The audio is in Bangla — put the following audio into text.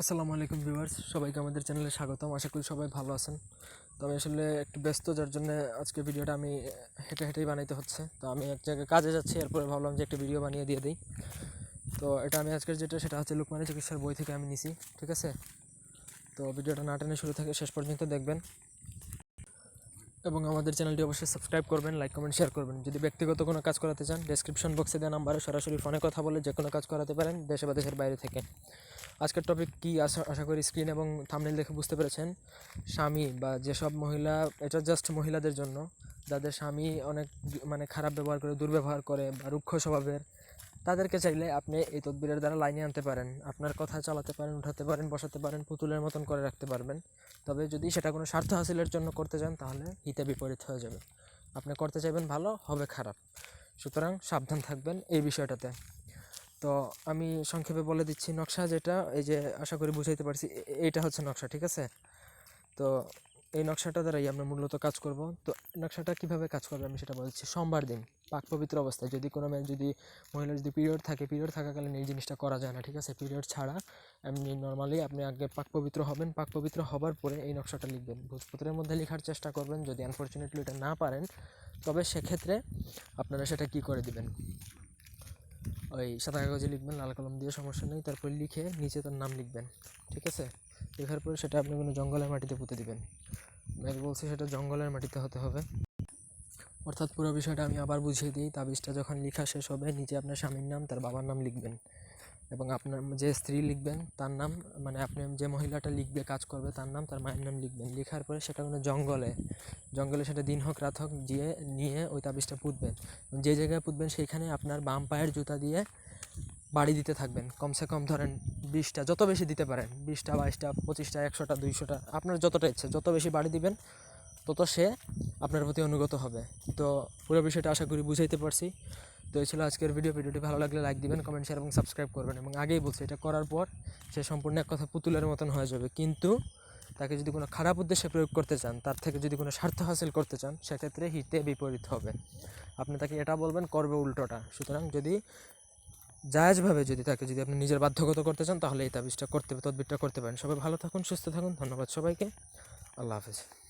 আসসালামু আলাইকুম ভিউয়ার্স, সবাইকে আমাদের চ্যানেলে স্বাগতম। আশা করি সবাই ভালো আছেন। তো আমি আসলে একটু ব্যস্ত, যার জন্য আজকে ভিডিওটা আমি হেঁটে হেঁটেই বানাইতে হচ্ছে। তো আমি এক জায়গায় কাজে যাচ্ছি, এরপরে ভাবলাম যে একটা ভিডিও বানিয়ে দিয়ে দিই। তো এটা আমি আজকের যেটা, সেটা হচ্ছে লুকমানি চিকিৎসার বই থেকে আমি নিছি, ঠিক আছে? তো ভিডিওটা না টেনে শুরু থেকে শেষ পর্যন্ত দেখবেন। এবং আমাদের চ্যানেলটি অবশ্যই সাবস্ক্রাইব করবেন, লাইক, কমেন্ট, শেয়ার করবেন। যদি ব্যক্তিগত কোনো কাজ করাতে চান ডেসক্রিপশন বক্সে দেওয়া নাম্বারে সরাসরি ফোনে কথা বলে যে কোনো কাজ করাতে পারেন, দেশে বা দেশের বাইরে থেকে। আজকের টপিক কি আশা আশা করি স্ক্রিন এবং থামনেল দেখে বুঝতে পেরেছেন। স্বামী বা যেসব মহিলা, এটা জাস্ট মহিলাদের জন্য। যাদের স্বামী অনেক মানে খারাপ ব্যবহার করে, দুর্ব্যবহার করে বা রুক্ষ স্বভাবের, তাদেরকে চাইলে আপনি এই তদবিরের দ্বারা লাইনে আনতে পারেন। আপনার কথা চালাতে পারেন, উঠাতে পারেন, বসাতে পারেন, পুতুলের মতন করে রাখতে পারবেন। তবে যদি সেটা কোনো স্বার্থ হাসিলের জন্য করতে চান, তাহলে হিতে বিপরীত হয়ে যাবে। আপনি করতে চাইবেন ভালো, হবে খারাপ। সুতরাং সাবধান থাকবেন এই বিষয়টাতে। তো আমি সংক্ষেপে বলে দিচ্ছি নকশা যেটা, এই যে আশা করি বুঝাইতে পারছি এইটা হচ্ছে নকশা, ঠিক আছে? তো এই নকশাটা দ্বারাই আমরা মূলত কাজ করব। তো নকশাটা কীভাবে কাজ করবে আমি সেটা বলছি সোমবার দিন, পাক পবিত্র অবস্থায়, যদি কোনো মেয়ে যদি মহিলার যদি পিরিয়ড থাকে, পিরিয়ড থাকাকালীন এই জিনিসটা করা যায় না, ঠিক আছে? পিরিয়ড ছাড়া এমনি নর্মালি আপনি আগে পাক পবিত্র হবেন। পাক পবিত্র হবার পরে এই নকশাটা লিখবেন। ভোজপত্রের মধ্যে লেখার চেষ্টা করবেন। যদি আনফর্চুনেটলি এটা না পারেন, তবে সেক্ষেত্রে আপনারা সেটা কি করে দিবেন? ওই সাদা কাগজে লিখবেন, লাল কলম দিয়ে সমস্যা নেই। তারপর লিখে নিচে তার নাম লিখবেন, ঠিক আছে? লেখার পরে সেটা আপনি কোনো জঙ্গলের মাটিতে পুঁতে দিবেন। আমি বলছে সেটা জঙ্গলের মাটিতে হতে হবে। অর্থাৎ পুরো বিষয়টা আমি আবার বুঝিয়ে দিই। তাবিজটা যখন লেখা শেষ হবে, নিচে আপনার স্বামীর নাম, তার বাবার নাম লিখবেন। এবং আপনার যে স্ত্রী লিখবেন, তার নাম মানে আপনি যে মহিলাটা লিখবে, কাজ করবে, তার নাম, তার মায়ের নাম লিখবেন। লেখার পরে সেটা মানে জঙ্গলে। জঙ্গলে সেটা দিন হোক, রাত হোক দিয়ে নিয়ে ওই তাবিজটা পুঁতবেন। যে জায়গায় পুঁতবেন, সেইখানে আপনার বাম পায়ের জুতা দিয়ে বাড়ি দিতে থাকবেন। কমসে কম ধরেন বিশটা, যত বেশি দিতে পারেন, বিশটা, বাইশটা, পঁচিশটা, একশোটা, দুইশোটা, আপনার যতটা ইচ্ছে, যত বেশি বাড়ি দিবেন, তত সে আপনার প্রতি অনুগত হবে। তো পুরো বিষয়টা আশা করি বুঝাইতে পারছি। তো এই ছিল আজকের ভিডিও ভিডিওটি ভালো লাগলে লাইক দিবেন কমেন্ট শেয়ার এবং সাবস্ক্রাইব করবেন। এবং আগেই বলছি, এটা করার পর সে সম্পূর্ণ এক কথা পুতুলের মতন হয়ে যাবে। কিন্তু তাকে যদি কোনো খারাপ উদ্দেশ্যে প্রয়োগ করতে চান, তার থেকে যদি কোনো স্বার্থ হাসিল করতে চান, সেক্ষেত্রে হিতে বিপরীত হবে। আপনি তাকে এটা বলবেন, করবে উল্টোটা। সুতরাং যদি জায়েজভাবে যদি তাকে যদি আপনি নিজের বাধ্যগত করতে চান, তাহলে এই তাবিজটা করতে, তদবিরটা করতে পারেন। সবাই ভালো থাকুন, সুস্থ থাকুন। ধন্যবাদ সবাইকে। আল্লাহ হাফেজ।